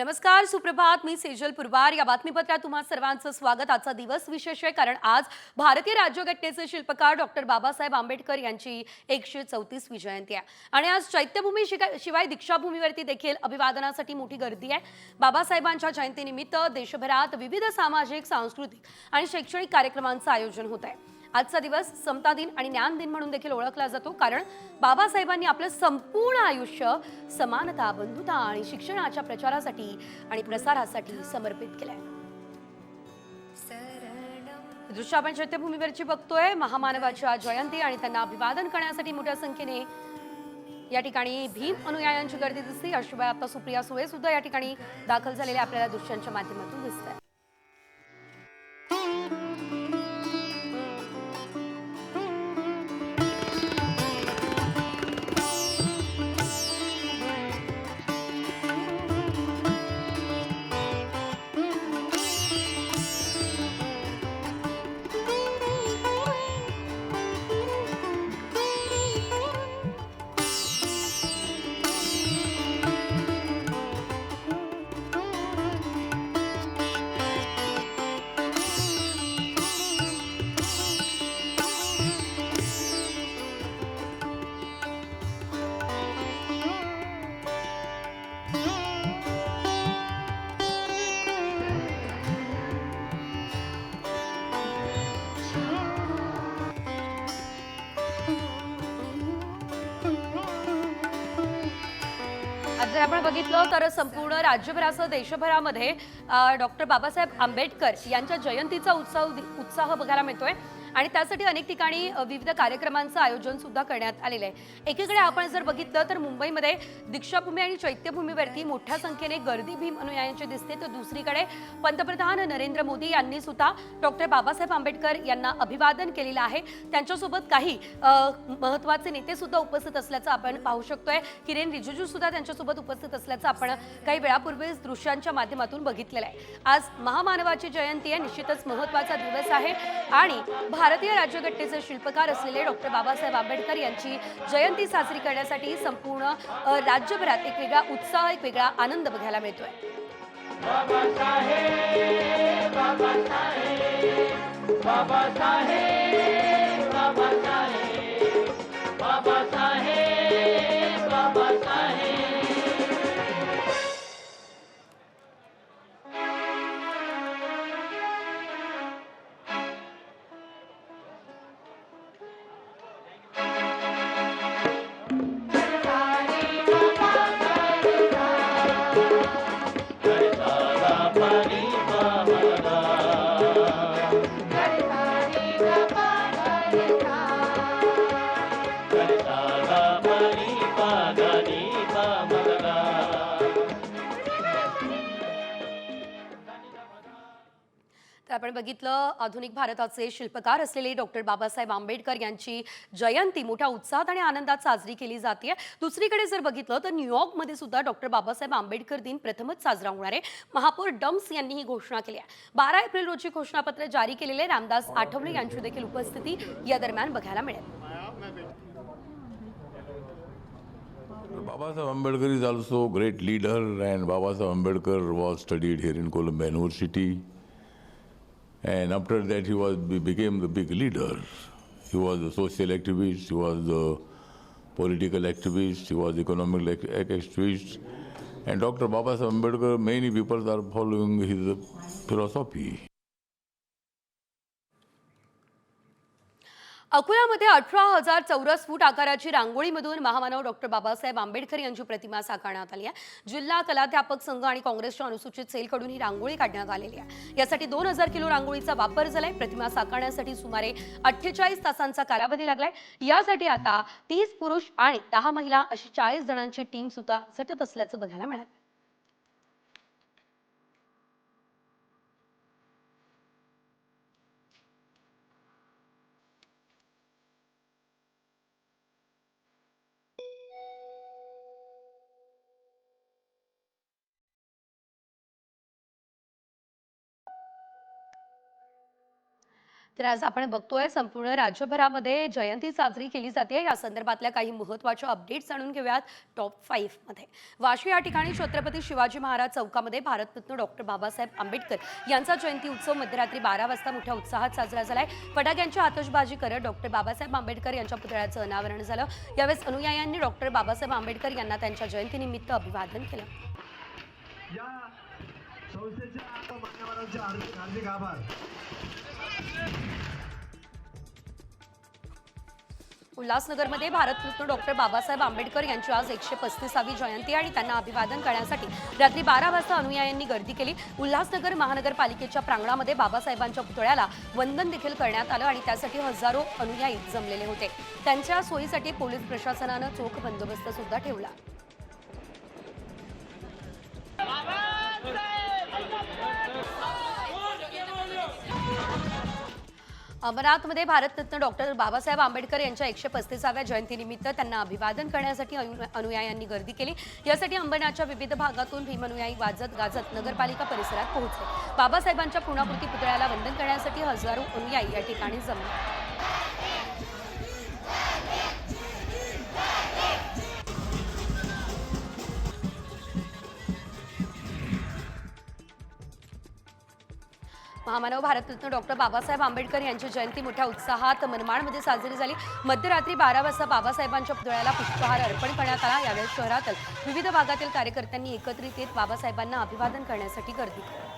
नमस्कार सुप्रभात. मी सेजल पुरवार. या बातमीपत्रात तुम्हा सर्वांचं स्वागत. आजचा दिवस विशेष आहे कारण आज भारतीय राज्यघटनेचे शिल्पकार डॉक्टर बाबासाहेब आंबेडकर यांची एकशे चौतीसवी जयंती आहे. आणि आज चैत्यभूमी शिवाय दीक्षाभूमीवरती देखील अभिवादनासाठी मोठी गर्दी आहे. बाबासाहेबांच्या जयंतीनिमित्त देशभरात विविध सामाजिक सांस्कृतिक आणि शैक्षणिक कार्यक्रमांचं आयोजन होत आहे. आजचा दिवस समता दिन आणि ज्ञान दिन म्हणून देखील ओळखला जातो. कारण बाबासाहेबांनी आपलं संपूर्ण आयुष्य समानता बंधुता आणि शिक्षणाच्या प्रचारासाठी आणि प्रसारासाठी समर्पित केलंय. दृश्य आपण चैत्यभूमीवरची बघतोय. महामानवाच्या जयंती आणि त्यांना अभिवादन करण्यासाठी मोठ्या संख्येने या ठिकाणी भीम अनुयायांची गर्दी दिसते याशिवाय आता सुप्रिया सुळे सुद्धा या ठिकाणी दाखल झालेल्या आपल्याला दृश्यांच्या माध्यमातून दिसत आहे जर आपण बघितलं तर संपूर्ण राज्यभरासह देशभरामध्ये डॉक्टर बाबासाहेब आंबेडकर यांच्या जयंतीचा उत्सव उत्साह बघायला मिळतोय. आणि त्यासाठी अनेक ठिकाणी विविध कार्यक्रमांचं आयोजन सुद्धा करण्यात आलेलं आहे. एकीकडे आपण जर बघितलं तर मुंबईमध्ये दीक्षाभूमी आणि चैत्यभूमीवरती मोठ्या संख्येने गर्दी भीम अनुयायांची दिसते. तर दुसरीकडे पंतप्रधान नरेंद्र मोदी यांनी सुद्धा डॉक्टर बाबासाहेब आंबेडकर यांना अभिवादन केलेलं आहे. त्यांच्यासोबत काही महत्त्वाचे महत्त्वाचे नेते सुद्धा उपस्थित असल्याचं आपण पाहू शकतोय. किरेन रिजिजू सुद्धा त्यांच्यासोबत उपस्थित असल्याचं आपण काही वेळापूर्वीच दृश्यांच्या माध्यमातून बघितलेलं आहे. आज महामानवाची जयंती आहे. निश्चितच महत्त्वाचा दिवस आहे. आणि भारतीय राज्यघटनेचे शिल्पकार असलेले डॉक्टर बाबासाहेब आंबेडकर यांची जयंती साजरी करण्यासाठी संपूर्ण राज्यभरात एक वेगळा उत्साह एक वेगळा आनंद बघायला मिळतोय. आपण बघितलं आधुनिक भारताचे शिल्पकार असलेले डॉक्टर बाबासाहेब आंबेडकर यांची जयंती मोठ्या उत्साहात आणि आनंदात साजरी केली जाते दुसरीकडे जर बघितलं तर न्यूयॉर्कमध्ये सुद्धा डॉक्टर बाबासाहेब आंबेडकर दिन प्रथमच साजरा होणार आहे. महापौर डम्स यांनी ही घोषणा केली आहे. बारा एप्रिल रोजी घोषणापत्र जारी केलेले रामदास आठवले यांची देखील उपस्थिती या दरम्यान बघायला मिळेल. Babasaheb Ambedkar Ambedkar is also a great leader, and Baba Sahib Ambedkar was studied here in University. And after that, he was he became the big leader. He was a social activist. He was a political activist. He was economic ac- activist. And Dr. Baba Ambedkar, many people are following his philosophy. अकोल्यामध्ये अठरा हजार चौरस फूट आकाराची रांगोळीमधून महामानव doctor Babasaheb Ambedkar यांची प्रतिमा साकारण्यात आली आहे. जिल्हा कलाध्यापक संघ आणि काँग्रेसच्या अनुसूचित सेलकडून ही रांगोळी काढण्यात आलेली आहे. यासाठी दोन हजार किलो रांगोळीचा वापर झालाय. प्रतिमा साकारण्यासाठी सुमारे अठ्ठेचाळीस तासांचा कालावधी लागलाय. यासाठी आता तीस पुरुष आणि दहा महिला अशी चाळीस जणांची टीम सुद्धा झटत असल्याचं बघायला मिळालं. तर आज आपण बघतोय संपूर्ण राज्यभरामध्ये जयंती साजरी केली जाते. या संदर्भातल्या काही महत्त्वाच्या अपडेट्स जाणून घेऊयात टॉप फाईव्हमध्ये. वाशी या ठिकाणी छत्रपती शिवाजी महाराज चौकामध्ये भारतरत्न डॉक्टर बाबासाहेब आंबेडकर यांचा जयंती उत्सव मध्यरात्री बारा वाजता मोठ्या उत्साहात साजरा झालाय. फटाक्यांची आतषबाजी करत डॉक्टर बाबासाहेब आंबेडकर यांच्या पुतळ्याचं अनावरण झालं. यावेळेस अनुयायांनी डॉक्टर बाबासाहेब आंबेडकर यांना त्यांच्या जयंतीनिमित्त अभिवादन केलं. संस्थेच्या मान्यवरांचे हार्दिक हार्दिक आभार. उल्हासनगरमध्ये भारतरत्न डॉक्टर बाबासाहेब आंबेडकर यांची आज एकशे पस्तीसावी जयंती आणि त्यांना अभिवादन करण्यासाठी रात्री बारा वाजता अनुयायांनी गर्दी केली. उल्हासनगर महानगरपालिकेच्या प्रांगणामध्ये बाबासाहेबांच्या पुतळ्याला वंदन देखील करण्यात आलं आणि त्यासाठी हजारो अनुयायी जमलेले होते. त्यांच्या सोयीसाठी पोलीस प्रशासनानं चोख बंदोबस्त सुद्धा ठेवला. अमरनाथमध्ये भारतरत्न डॉक्टर बाबासाहेब आंबेडकर यांच्या एकशे पस्तीसाव्या जयंतीनिमित्त त्यांना अभिवादन करण्यासाठी अनुयायांनी गर्दी केली. यासाठी अंबरनाथच्या विविध भागातून भीम अनुयायी वाजत गाजत नगरपालिका परिसरात पोहोचले. बाबासाहेबांच्या पुणाकृती पुतळ्याला वंदन करण्यासाठी हजारो अनुयायी या ठिकाणी जमले. महामानव भारतरत्न डॉक्टर बाबासाहेब आंबेडकर यांची जयंती मोठ्या उत्साहात मनमाडमध्ये साजरी झाली. मध्यरात्री बारा वाजता बाबासाहेबांच्या पुतळ्याला पुष्पहार अर्पण करण्यात आला. यावेळी शहरातील विविध भागातील कार्यकर्त्यांनी एकत्रित येत बाबासाहेबांना अभिवादन करण्यासाठी गर्दी केली.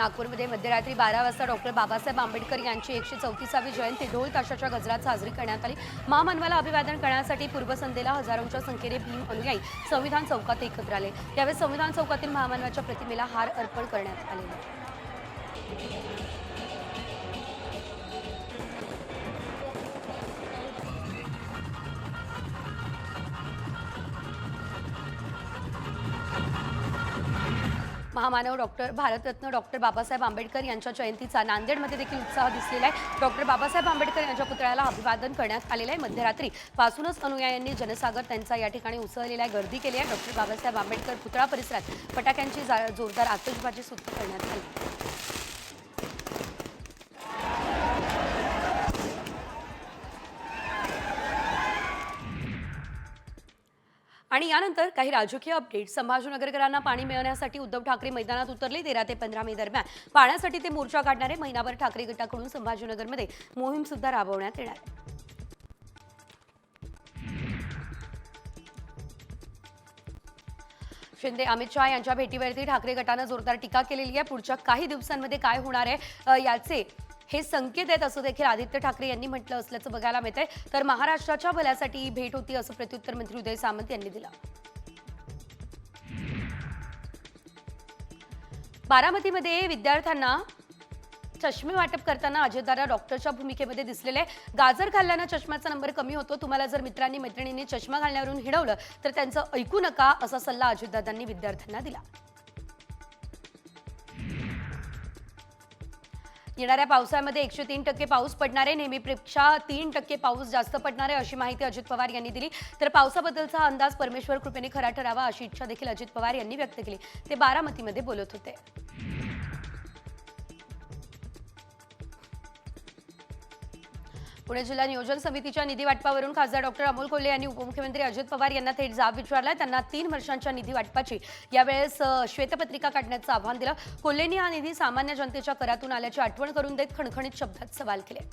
नागपूरमध्ये मध्यरात्री बारा वाजता डॉक्टर बाबासाहेब आंबेडकर यांची एकशे चौतीसावी जयंती. ढोल ताशाच्या गजरात साजरी करण्यात आली. महामानवाला अभिवादन करण्यासाठी पूर्वसंध्येला हजारोंच्या संख्येने भीम अनुयायी संविधान चौकात एकत्र आले. यावेळी संविधान चौकातील महामानवाच्या प्रतिमेला हार अर्पण करण्यात आले. महामानव डॉक्टर भारतरत्न डॉक्टर बाबासाहेब आंबेडकर यांच्या जयंतीचा नांदेडमध्ये देखील उत्साह दिसलेला आहे. डॉक्टर बाबासाहेब आंबेडकर यांच्या पुतळ्याला अभिवादन करण्यात आलेलं आहे. मध्यरात्री पासूनच अनुयायांनी जनसागर त्यांचा या ठिकाणी उसळलेला आहे. गर्दी केली आहे. डॉक्टर बाबासाहेब आंबेडकर पुतळा परिसरात फटाक्यांची जा- जोरदार आतषबाजी सुद्धा करण्यात आली. आणि यानंतर काही राजकीय अपडेट संभाजीनगरकरांना पाणी मिळवण्यासाठी उद्धव ठाकरे मैदानात उतरले. तेरा ते पंधरा मे दरम्यान पाण्यासाठी ते मोर्चा काढणारे महिनाभर ठाकरे गटाकडून संभाजीनगरमध्ये मोहीम सुद्धा राबवण्यात येणार शिंदे अमित शहा यांच्या भेटीवरती ठाकरे गटानं जोरदार टीका केलेली आहे. पुढच्या काही दिवसांमध्ये काय होणार आहे याचे हे संकेत आहेत असं देखील आदित्य ठाकरे यांनी म्हटलं असल्याचं बघायला मिळतंय. तर महाराष्ट्राच्या भल्यासाठी ही भेट होती असं प्रत्युत्तर मंत्री उदय सामंत यांनी दिलं. बारामतीमध्ये विद्यार्थ्यांना चष्मे वाटप करताना अजयदारा डॉक्टरच्या भूमिकेमध्ये दिसलेले गाजर खाल्ल्यानं चष्म्याचा नंबर कमी होतो. तुम्हाला जर मित्रांनी मैत्रिणींनी चष्मा घालण्यावरून हिडवलं तर त्यांचं ऐकू नका असा सल्ला अजितदादांनी विद्यार्थ्यांना दिला. येणाऱ्या पावसाळ्यामध्ये एकशे तीन टक्के पाऊस पडणार आहे. नेहमीपेक्षा तीन टक्के पाऊस जास्त पडणार आहे अशी माहिती अजित पवार यांनी दिली. तर पावसाबद्दलचा अंदाज परमेश्वर कृपेने खरा ठरावा अशी इच्छा देखील अजित पवार यांनी व्यक्त केली. ते बारामतीमध्ये बोलत होते. पुणे जिल्हा नियोजन समितीच्या निधी वाटपावरून खासदार डॉक्टर अमोल कोल्हे यांनी उपमुख्यमंत्री अजित पवार यांना थेट जाब विचारलाय. त्यांना तीन वर्षांच्या निधी वाटपाची यावेळेस श्वेतपत्रिका काढण्याचं आव्हान दिलं. कोल्हेंनी हा निधी सामान्य जनतेच्या करातून आल्याची आठवण करून देत खणखणीत शब्दात सवाल केले.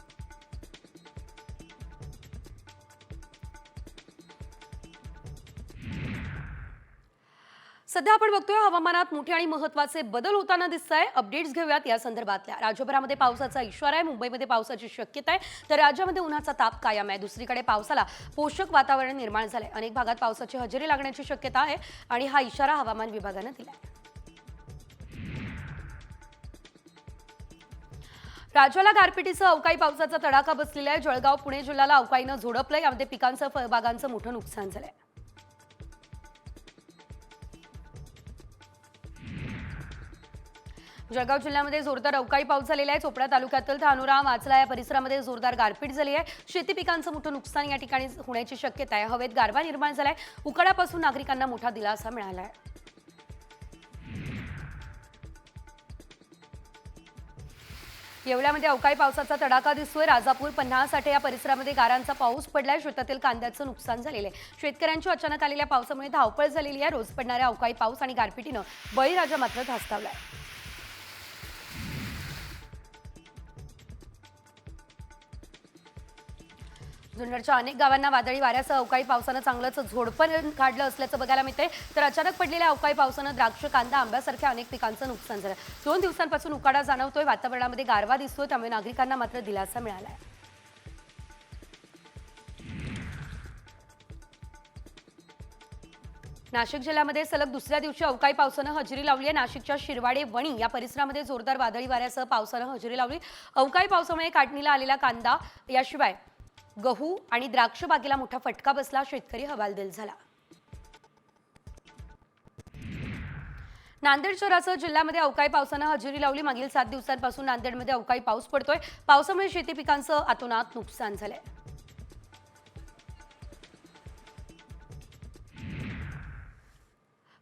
सध्या आपण बघतोय हवामानात मोठे आणि महत्त्वाचे बदल होताना दिसत आहे अपडेट्स घेऊयात या संदर्भातल्या. राज्यभरामध्ये पावसाचा इशारा आहे मुंबईमध्ये पावसाची शक्यता आहे. तर राज्यामध्ये उन्हाचा ताप कायम आहे. दुसरीकडे पावसाला पोषक वातावरण निर्माण झालंय. अनेक भागात पावसाची हजेरी लागण्याची शक्यता आहे आणि हा इशारा हवामान विभागानं दिलाय. राज्याला गारपिटीसह अवकाळी पावसाचा तडाखा बसलेला आहे. जळगाव पुणे जिल्ह्याला अवकाळीनं झोडपलंय यामध्ये पिकांचं फळबागांचं मोठं नुकसान झालंय. जळगाव जिल्ह्यामध्ये जोरदार अवकाळी पाऊस झालेला आहे. चोपडा तालुक्यातील धानुरा वाचला या परिसरामध्ये जोरदार गारपीट झाली आहे. शेती पिकांचं मोठं नुकसान या ठिकाणी होण्याची शक्यता आहे. हवेत गारवा निर्माण झालाय. उकाडापासून नागरिकांना मोठा दिलासा मिळाला आहे. येवल्यामध्ये अवकाळी पावसाचा तडाखा दिसतोय. राजापूर पन्हाळासाठी या परिसरामध्ये गारांचा पाऊस पडलाय. शेतातील कांद्याचं नुकसान झालेलं आहे. शेतकऱ्यांची अचानक आलेल्या पावसामुळे धावपळ झालेली आहे. रोज पडणाऱ्या अवकाळी पाऊस आणि गारपिटीनं बळीराजा मात्र धास्तावलाय. जुन्नरच्या अनेक गावांना वादळी वाऱ्यासह अवकाळी पावसानं चांगलंच झोडपण काढलं असल्याचं बघायला मिळते तर अचानक पडलेल्या अवकाळी पावसानं द्राक्ष कांदा आंब्यासारख्या अनेक पिकांचं नुकसान झालं. दोन दिवसांपासून उकाडा जाणवतोय वातावरणामध्ये गारवा दिसतोय त्यामुळे नागरिकांना मात्र दिलासा मिळाला आहे नाशिक जिल्ह्यामध्ये सलग दुसऱ्या दिवशी अवकाळी पावसानं हजेरी लावली आहे. नाशिकच्या शिरवाडे वणी या परिसरामध्ये जोरदार वादळी वाऱ्यासह पावसानं हजेरी लावली. अवकाळी पावसामुळे काढणीला आलेला कांदा याशिवाय गहू आणि द्राक्ष बागेला मोठा फटका बसला शेतकरी हवालदिल झाला. नांदेड शहरासह जिल्ह्यामध्ये अवकाळी पावसानं हजेरी लावली. मागील सात दिवसांपासून नांदेडमध्ये अवकाळी पाऊस पडतोय. पावसामुळे शेती पिकांचं आतोनात नुकसान झालंय.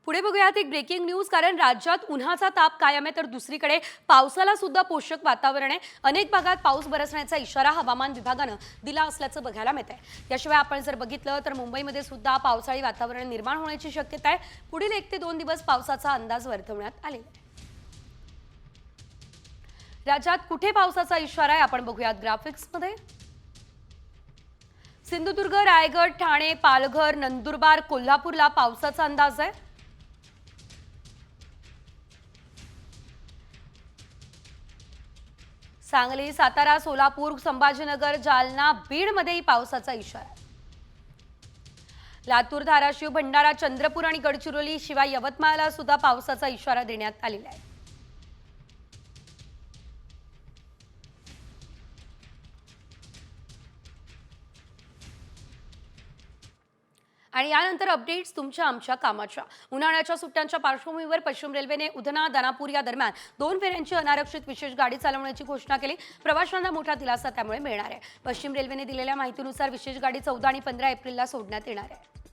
पुढे बघूयात एक ब्रेकिंग न्यूज कारण राज्यात उन्हाचा ताप कायम आहे तर दुसरीकडे पावसाला सुद्धा पोषक वातावरण आहे. अनेक भागात पाऊस बरसण्याचा इशारा हवामान विभागानं दिला असल्याचं बघायला मिळत आहे याशिवाय आपण जर बघितलं तर मुंबईमध्ये सुद्धा पावसाळी वातावरण निर्माण होण्याची शक्यता आहे. पुढील एक ते दोन दिवस पावसाचा अंदाज वर्तवण्यात आलेला आहे. राज्यात कुठे पावसाचा इशारा आहे आपण बघूयात ग्राफिक्समध्ये सिंधुदुर्ग रायगड ठाणे पालघर नंदुरबार कोल्हापूरला पावसाचा अंदाज आहे. सांगली सातारा सोलापूर संभाजीनगर जालना बीडमध्येही पावसाचा इशारा. लातूर धाराशिव भंडारा चंद्रपूर आणि गडचिरोली शिवाय यवतमाळला सुद्धा पावसाचा इशारा देण्यात आलेला आहे. आणि यानंतर अपडेट्स तुमच्या आमच्या कामाच्या. उन्हाळ्याच्या सुट्ट्यांच्या पार्श्वभूमीवर पश्चिम रेल्वेने उधना दानापूर या दरम्यान दोन फेऱ्यांची अनारक्षित विशेष गाडी चालवण्याची घोषणा केली. प्रवाशांना मोठा दिलासा त्यामुळे मिळणार आहे. पश्चिम रेल्वेने दिलेल्या माहितीनुसार विशेष गाडी चौदा आणि पंधरा एप्रिलला सोडण्यात येणार आहे.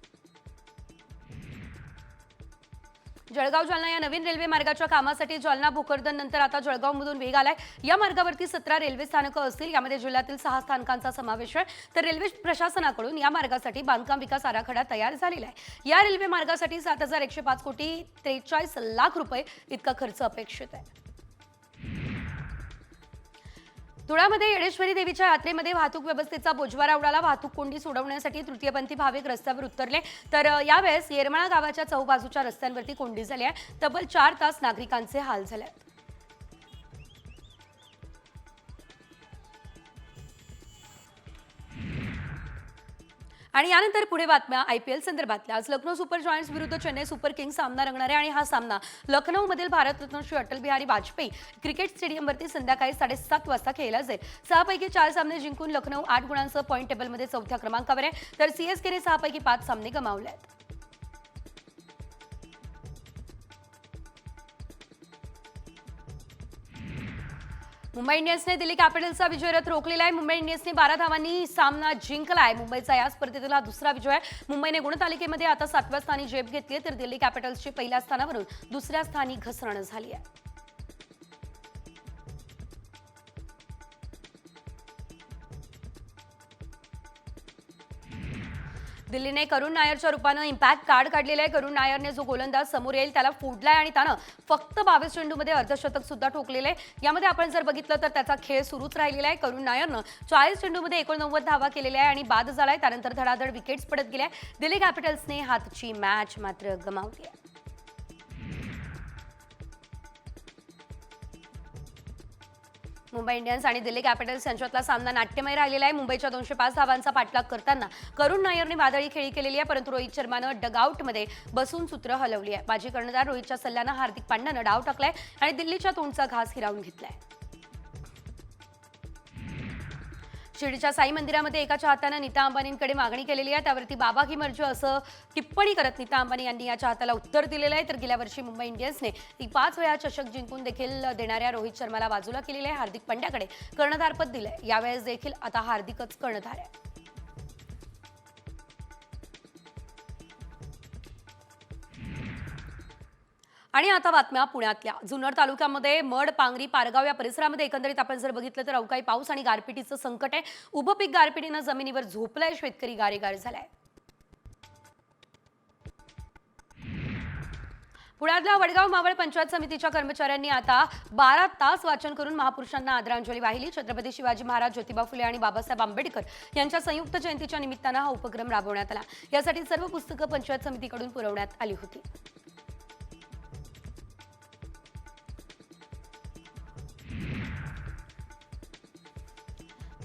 जळगाव जालना या नवीन रेल्वे मार्गाच्या कामासाठी जालना भोकरदन नंतर आता जळगावमधून वेग आलाय. या मार्गावरती सतरा रेल्वे स्थानकं असतील. यामध्ये जिल्ह्यातील सहा स्थानकांचा समावेश आहे. तर रेल्वे प्रशासनाकडून या मार्गासाठी बांधकाम विकास आराखडा तयार झालेला आहे. या रेल्वे मार्गासाठी सात हजार एकशे पाच कोटी त्रेचाळीस लाख रुपये इतका खर्च अपेक्षित आहे. धुळ्यामध्ये येडेश्वरी देवीच्या यात्रेमध्ये वाहतूक व्यवस्थेचा बोजवारा उडाला. वाहतूक कोंडी सोडवण्यासाठी तृतीयपंथी भाविक रस्त्यावर उतरले. तर यावेळेस येरमाळा गावाच्या चौबाजूच्या रस्त्यांवरती कोंडी झाली आहे. तब्बल चार तास नागरिकांचे हाल झाले आहेत. आणि यानंतर पुढे बातम्या. आय पी एल संदर्भातल्या. आज लखनौ सुपर जॉयंट्स विरुद्ध चेन्नई सुपर किंग्स सामना रंगणार आहे आणि हा सामना लखनौमधील भारतरत्न श्री अटल बिहारी वाजपेयी क्रिकेट स्टेडियमवरती संध्याकाळी साडेसात वाजता खेळला जाईल. सहापैकी चार सामने जिंकून लखनौ आठ गुणांसह पॉईंट टेबलमध्ये चौथ्या क्रमांकावर आहे. तर सीएसकेने सहापैकी पाच सामने गमावले आहेत. मुंबई इंडियन्सने दिल्ली कॅपिटल्सचा विजयरथ रोखलेला आहे. मुंबई इंडियन्सने बारा धावांनी सामना जिंकलाय. मुंबईचा या स्पर्धेतील हा दुसरा विजय आहे. मुंबईने गुणतालिकेमध्ये आता सातव्या स्थानी झेप घेतली आहे तर दिल्ली कॅपिटल्सची पहिल्या स्थानावरून दुसऱ्या स्थानी घसरण झाली आहे. दिल्लीने करुण नायरच्या रूपानं इम्पॅक्ट कार्ड काढलेलं आहे. करुण नायरने जो गोलंदाज समोर येईल त्याला फोडलाय आणि त्यानं फक्त बावीस चेंडूमध्ये अर्धशतक सुद्धा ठोकलेलं आहे. यामध्ये आपण जर बघितलं तर त्याचा खेळ सुरूच राहिलेला आहे. करुण नायरनं चाळीस चेंडूमध्ये एकोणनव्वद धावा केलेल्या आहे आणि बाद झालाय. त्यानंतर धडाधड विकेट्स पडत गेल्या. दिल्ली कॅपिटल्सने हातची मॅच मात्र गमावली आहे. मुंबई इंडियन्स आणि दिल्ली कॅपिटल्स यांच्यातला सामना नाट्यमय राहिलेला आहे. मुंबईच्या दोनशे पाच धावांचा पाठलाग करताना करुण नायरने वादळी खेळी केलेली आहे. परंतु रोहित शर्मानं डगआउटमध्ये बसून सूत्र हलवली आहे. बाजी कर्णधार रोहितच्या सल्ल्यानं हार्दिक पांड्यानं डाव टाकलाय आणि दिल्लीच्या तोंडचा घास हिरावून घेतलाय. शिर्डीच्या साई मंदिरामध्ये एका चाहत्यानं नीता अंबानींकडे मागणी केलेली आहे. त्यावरती बाबा की मर्जी असं टिप्पणी करत नीता अंबानी यांनी या चाहत्याला उत्तर दिलेलं आहे. तर गेल्या वर्षी मुंबई इंडियन्सने ती पाच वेळा चषक जिंकून देखील देणाऱ्या रोहित शर्माला बाजूला केलेली आहे. हार्दिक पंड्याकडे कर्णधारपद दिलंय. यावेळेस देखील आता हार्दिकच कर्णधार आहे. आणि आता बातम्या पुण्यातल्या. जुन्नर तालुक्यामध्ये मड पांगरी पारगाव या परिसरामध्ये एकंदरीत आपण जर बघितलं तर अवकाळी पाऊस आणि गारपिटीचं संकट आहे. उभं पीक गारपिटीनं जमिनीवर झोपलंय शेतकरी गारेगार झालाय. पुण्यातल्या वडगाव मावळ पंचायत समितीच्या कर्मचाऱ्यांनी आता बारा तास वाचन करून महापुरुषांना आदरांजली वाहिली. छत्रपती शिवाजी महाराज ज्योतिबा फुले आणि बाबासाहेब आंबेडकर यांच्या संयुक्त जयंतीच्या निमित्तानं हा उपक्रम राबवण्यात आला. यासाठी सर्व पुस्तकं पंचायत समितीकडून पुरवण्यात आली होती.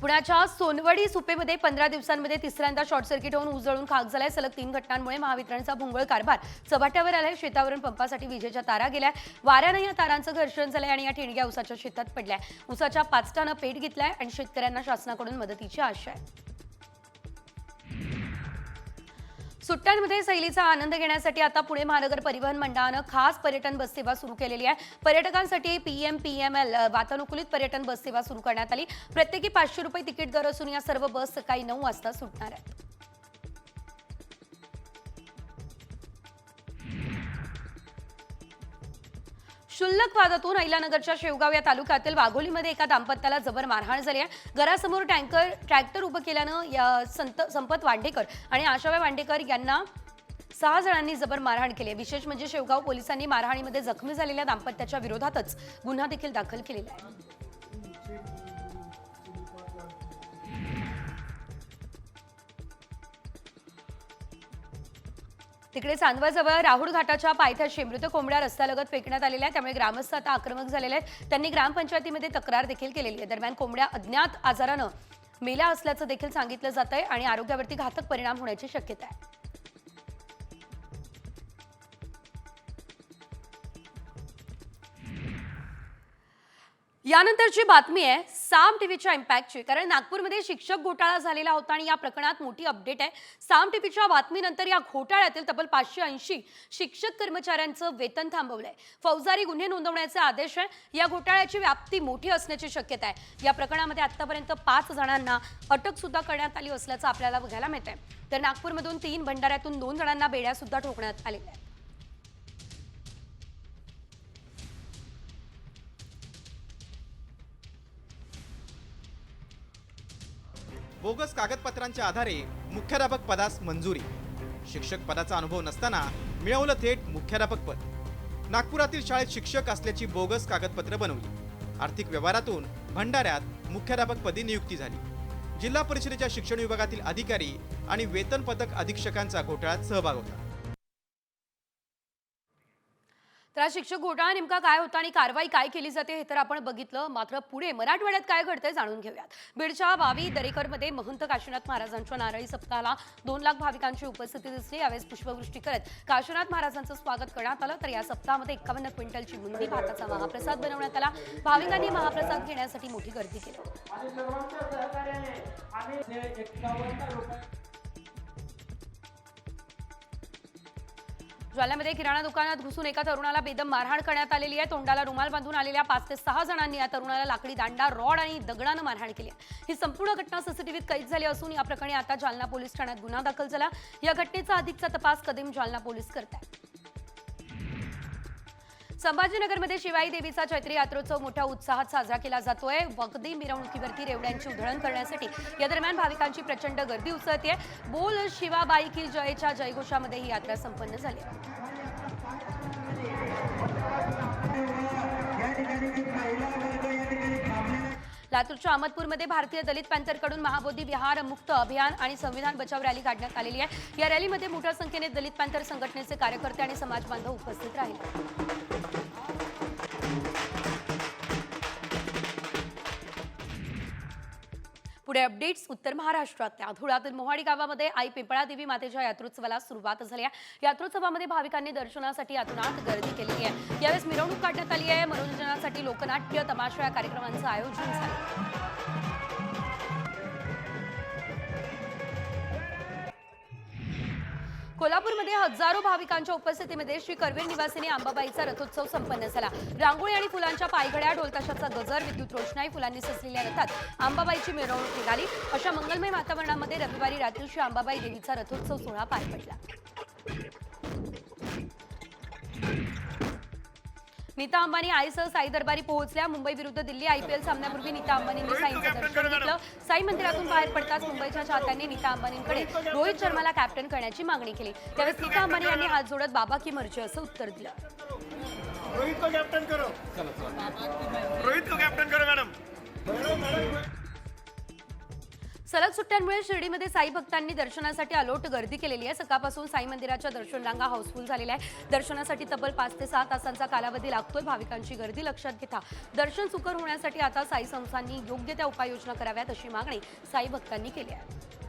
पुण्याच्या सोनवडी सुपेमध्ये पंधरा दिवसांमध्ये तिसऱ्यांदा शॉर्ट सर्किट होऊन उजळून खाक झालाय. सलग तीन घटनांमुळे महावितरणचा भोंगळ कारभार चव्हाट्यावर आलाय. शेतावरून पंपासाठी विजेच्या तारा गेल्या. वाऱ्यानं या तारांचं घर्षण झालंय आणि या ठिणग्या उसाच्या शेतात पडल्या उसाच्या पाचटानं पेट घेतलाय आणि शेतकऱ्यांना शासनाकडून मदतीची आशा आहे. सुट्ट्यांमध्ये सहलीचा आनंद घेण्यासाठी आता पुणे महानगर परिवहन मंडळानं खास पर्यटन बस सेवा सुरू केलेली आहे. पर्यटकांसाठी P M P M L वातानुकूलित पर्यटन बस सेवा सुरू करण्यात आली. प्रत्येकी पाचशे रुपये तिकीट दर असून या सर्व बस सकाळी नऊ वाजता सुटणार आहेत. शुल्लक वादातून अहिलानगरच्या शेवगाव या तालुक्यातील वाघोलीमध्ये एका दाम्पत्याला जबर मारहाण झाली आहे. घरासमोर टँकर ट्रॅक्टर उभं केल्यानं या संत संपत वांडेकर आणि आशाबाई वांडेकर यांना सहा जणांनी जबर मारहाण केली आहे. विशेष म्हणजे शेवगाव पोलिसांनी मारहाणीमध्ये जखमी झालेल्या दाम्पत्याच्या विरोधातच गुन्हा देखील दाखल केलेला आहे. तिकडे चांदवाजवळ राहुल घाटाच्या पायथ्याशी मृत कोंबड्या रस्त्यालगत फेकण्यात आलेल्या आहेत. त्यामुळे ग्रामस्थ आता आक्रमक झालेले आहेत. त्यांनी ग्रामपंचायतीमध्ये तक्रार देखील केलेली आहे. दरम्यान कोंबड्या अज्ञात आजारानं मेल्या असल्याचं देखील सांगितलं जात आहे आणि आरोग्यावरती घातक परिणाम होण्याची शक्यता आहे. यानंतरची बातमी आहे साम टीव्हीच्या इम्पॅक्टची कारण नागपूरमध्ये शिक्षक घोटाळा झालेला होता आणि या प्रकरणात मोठी अपडेट आहे. साम टीव्हीच्या बातमीनंतर या घोटाळ्यातील तब्बल पाचशे ऐंशी शिक्षक कर्मचाऱ्यांचं वेतन थांबवलंय. फौजदारी गुन्हे नोंदवण्याचे आदेश आहे. या घोटाळ्याची व्याप्ती मोठी असण्याची शक्यता आहे. या प्रकरणामध्ये आतापर्यंत पाच जणांना अटक सुद्धा करण्यात आली असल्याचं आपल्याला बघायला मिळत आहे तर नागपूरमधून तीन भंडाऱ्यातून दोन जणांना बेड्या सुद्धा ठोकण्यात आलेल्या आहेत. बोगस कागदपत्रांच्या आधारे मुख्याध्यापक पदास मंजुरी. शिक्षक पदाचा अनुभव नसताना मिळवलं थेट मुख्याध्यापक पद. नागपुरातील शाळेत शिक्षक असल्याची बोगस कागदपत्र बनवली. आर्थिक व्यवहारातून भंडाऱ्यात मुख्याध्यापक पदी नियुक्ती झाली. जिल्हा परिषदेच्या शिक्षण विभागातील अधिकारी आणि वेतन पदक अधीक्षकांचा घोटाळ्यात सहभाग होता. तर हा शिक्षक घोटाळा नेमका काय होता आणि कारवाई काय केली जाते हे तर आपण बघितलं. मात्र पुढे मराठवाड्यात काय घडतंय जाणून घेऊयात. बीडच्या बावी दरेकरमध्ये महंत काशीनाथ महाराजांच्या नारळी सप्ताहाला दोन लाख भाविकांची उपस्थिती दिसली. यावेळेस पुष्पवृष्टी करत काशीनाथ महाराजांचं स्वागत करण्यात आलं. तर या सप्ताहामध्ये एकावन्न क्विंटलची बुंदी भाताचा महाप्रसाद बनवण्यात आला. भाविकांनी महाप्रसाद घेण्यासाठी मोठी गर्दी केली. ज्वाल्यामध्ये किराणा दुकानात घुसून एका तरुणाला बेदम मारहाण करण्यात आलेली आहे. तोंडाला रुमाल बांधून आलेल्या पाच ते सहा जणांनी या तरुणाला लाकडी दांडा रॉड आणि दगडानं मारहाण केली आहे. ही संपूर्ण घटना सीसीटीव्हीत कैद झाली असून या प्रकरणी आता जालना पोलीस ठाण्यात गुन्हा दाखल झाला. या घटनेचा अधिकचा तपास कदीम जालना पोलीस करत आहेत संभाजीनगरमध्ये शिवाई देवीचा चैत्री यात्रोत्सव मोठ्या उत्साहात साजरा केला जातोय. वगदी मिरवणुकीवरती रेवड्यांची उधळण करण्यासाठी या दरम्यान भाविकांची प्रचंड गर्दी उसळते बोल शिवाबाई की जयच्या जयघोषामध्ये ही यात्रा संपन्न झाली. लातूरच्या अहमदपूरमध्ये भारतीय दलित पॅन्थरकडून महाबोधी विहार मुक्त अभियान आणि संविधान बचाव रॅली काढण्यात आलेली आहे. या रॅलीमध्ये मोठ्या संख्येने दलित पॅन्थर संघटनेचे कार्यकर्ते आणि समाज बांधव उपस्थित राहिले. पुढे अपडेट्स उत्तर महाराष्ट्रातल्या धुळ्यातील मोहाडी गावामध्ये आई पिंपळा देवी मातेच्या यात्रोत्सवाला सुरुवात झाली आहे. यात्रोत्सवामध्ये भाविकांनी दर्शनासाठी यातुनात गर्दी केलेली आहे. यावेळेस मिरवणूक काढण्यात आली आहे. मनोरंजनासाठी लोकनाट्य तमाशा या कार्यक्रमांचं आयोजन झालं. कोल्हापूरमध्ये हजारो भाविकांच्या उपस्थितीमध्ये श्री करवीर निवासिनी आंबाबाईचा रथोत्सव संपन्न झाला. रांगोळी आणि फुलांच्या पायघड्या ढोलताशाचा गजर विद्युत रोषणाई फुलांनी सजलेल्या रथात आंबाबाईची मिरवणूक निघाली. अशा मंगलमय वातावरणामध्ये रविवारी रात्री श्री आंबाबाई देवीचा रथोत्सव सोहळा पार पडला. नीता अंबानी आईसह साई दरबारी पोहोचल्या. मुंबई विरुद्ध दिल्ली आयपीएल सामन्यापूर्वी नीता अंबानींनी साईंचं दर्शन घेतलं. साई मंदिरातून बाहेर पडताच मुंबईच्या चाहत्यांनी नीता अंबानींकडे रोहित शर्माला कॅप्टन करण्याची मागणी केली. त्यावेळेस नीता अंबानी यांनी हात जोडत बाबा की मर्जी असं उत्तर दिलं. रोहित को कैप्टन करो. रोहित को कैप्टन करो मैडम. सलग सुट्ट्यांमुळे शिर्डीमध्ये साई भक्तांनी दर्शनासाठी अलोट गर्दी केलेली आहे. सकाळपासून साई मंदिराच्या दर्शन रांगा हाऊसफुल झालेल्या आहे दर्शनासाठी तब्बल पाच ते सहा तासांचा कालावधी लागतोय. भाविकांची गर्दी लक्षात घेता दर्शन सुकर होण्यासाठी आता साई संस्थांनी योग्य त्या उपाययोजना कराव्यात अशी मागणी साई भक्तांनी केली आहे.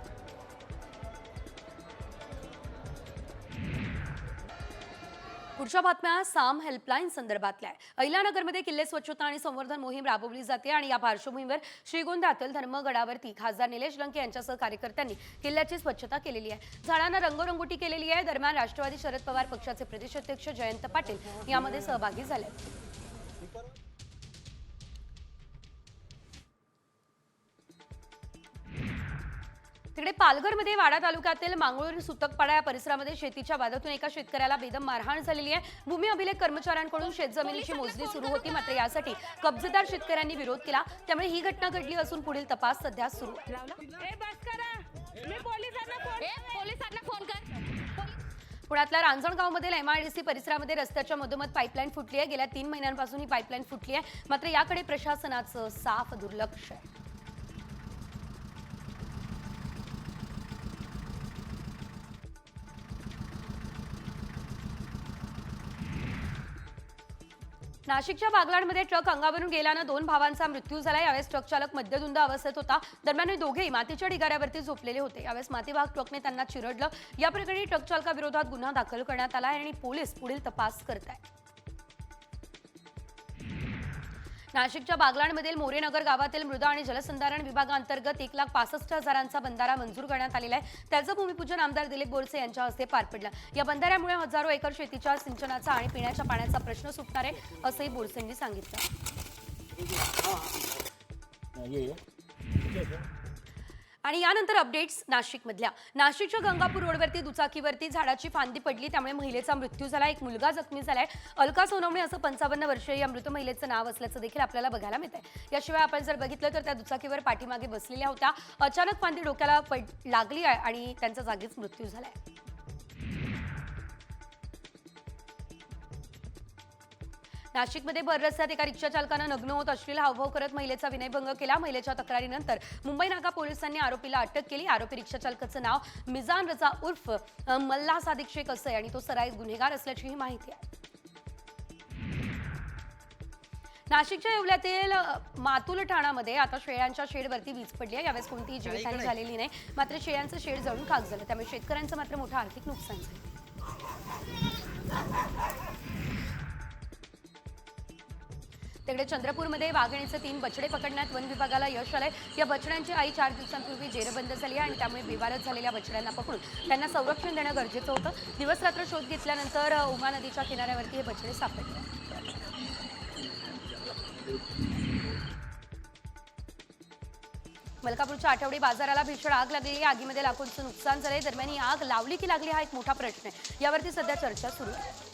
पुढच्या बातम्या साम हेल्पलाईन संदर्भातल्या आहे अहिलानगरमध्ये किल्ले स्वच्छता आणि संवर्धन मोहीम राबवली जाते आणि या पार्श्वभूमीवर श्रीगोंद्यातील धर्मगडावरती खासदार निलेश लंके यांच्यासह कार्यकर्त्यांनी किल्ल्याची स्वच्छता केलेली आहे. झाडांना रंगरंगोटी केलेली आहे. दरम्यान राष्ट्रवादी शरद पवार पक्षाचे प्रदेशाध्यक्ष जयंत पाटील यामध्ये सहभागी झाले तिकडे पालघरमध्ये वाडा तालुक्यातील मांगळूर सुतकपाडा या परिसरामध्ये शेतीच्या वादातून एका शेतकऱ्याला बेदम मारहाण झालेली आहे. भूमी अभिलेख कर्मचाऱ्यांकडून शेतजमिनीची मोजणी सुरू होती मात्र यासाठी कब्जेदार शेतकऱ्यांनी विरोध केला. त्यामुळे ही घटना घडली असून पुढील तपास सध्या सुरू. पोलिसांना फोन पोलिसांना फोन कर. पुण्यातल्या रांजणगावमधील एमआयडीसी परिसरामध्ये रस्त्याच्या मधोमध पाईपलाईन फुटली आहे. गेल्या तीन महिन्यांपासून ही पाईपलाईन फुटली आहे. मात्र याकडे प्रशासनाचं साफ दुर्लक्ष आहे. नाशिकच्या बागलाडमध्ये ट्रक अंगावरून गेल्यानं दोन भावांचा मृत्यू झाला. यावेळेस ट्रक चालक मद्यधुंद अवस्थेत होता. दरम्यान हे दोघेही मातीच्या ढिगाऱ्यावरती झोपलेले होते. यावेळेस मातीवाहक ट्रकने त्यांना चिरडलं. या प्रकरणी ट्रक चालकाविरोधात गुन्हा दाखल करण्यात आला आहे आणि पोलीस पुढील तपास करत आहेत नाशिकच्या बागलाणमधील मोरेनगर गावातील मृदा आणि जलसंधारण विभागांतर्गत एक लाख पासष्ट हजारांचा बंधारा मंजूर करण्यात आलेला आहे. त्याचं भूमिपूजन आमदार दिलीप बोरसे यांच्या हस्ते पार पडलं. या बंधाऱ्यामुळे हजारो एकर शेतीच्या सिंचनाचा आणि पिण्याच्या पाण्याचा प्रश्न सुटणार आहे असंही बोरसेंनी सांगितलं. आणि यानंतर अपडेट्स नाशिकमधल्या. नाशिकच्या गंगापूर रोडवरती दुचाकीवरती झाडाची फांदी पडली त्यामुळे महिलेचा मृत्यू झाला. एक मुलगा जखमी झालाय. अलका सोनवणे असं पंचावन्न वर्षीय या मृत महिलेचं नाव असल्याचं देखील आपल्याला बघायला मिळत आहे याशिवाय आपण जर बघितलं तर त्या दुचाकीवर पाठीमागे बसलेल्या होत्या. अचानक फांदी डोक्याला पड लागली आहे आणि त्यांचा जागीच मृत्यू झालाय. नाशिकमध्ये भर रस्त्यात एका रिक्षा चालकानं नग्न होत अश्लील हावभाव करत महिलेचा विनयभंग केला. महिलेच्या तक्रारीनंतर मुंबई नाका पोलिसांनी आरोपीला अटक केली. आरोपी रिक्षा चालकाचं नाव मिजान रजा उर्फ मल्ला सादिक शेख असं आणि तो सराईत गुन्हेगार असल्याचीही माहिती आहे. नाशिकच्या येवल्यातील मातुल ठाणामध्ये आता शेळ्यांच्या शेडवरती वीज पडली आहे. यावेळेस कोणतीही जीवितहानी झालेली नाही. मात्र शेळ्यांचं शेड जळून खाक झालं. त्यामुळे शेतकऱ्यांचं मात्र मोठं आर्थिक नुकसान झालं. तिकडे चंद्रपूरमध्ये वाघिणीचे तीन बछडे पकडण्यात वन विभागाला यश आलंय. या बछड्यांची आई चार दिवसांपूर्वी जेरबंद झाली आहे आणि त्यामुळे बेवारस झालेल्या बछड्यांना पकडून त्यांना संरक्षण देणं गरजेचं होतं. दिवस रात्र शोध घेतल्यानंतर उमा नदीच्या किनाऱ्यावरती हे बछडे सापडले. मलकापूरच्या आठवडी बाजाराला भीषण आग लागलेली आगीमध्ये लाखोंचं नुकसान झालंय. दरम्यान ही आग लावली की लागली हा एक मोठा प्रश्न आहे. यावरती सध्या चर्चा सुरू आहे.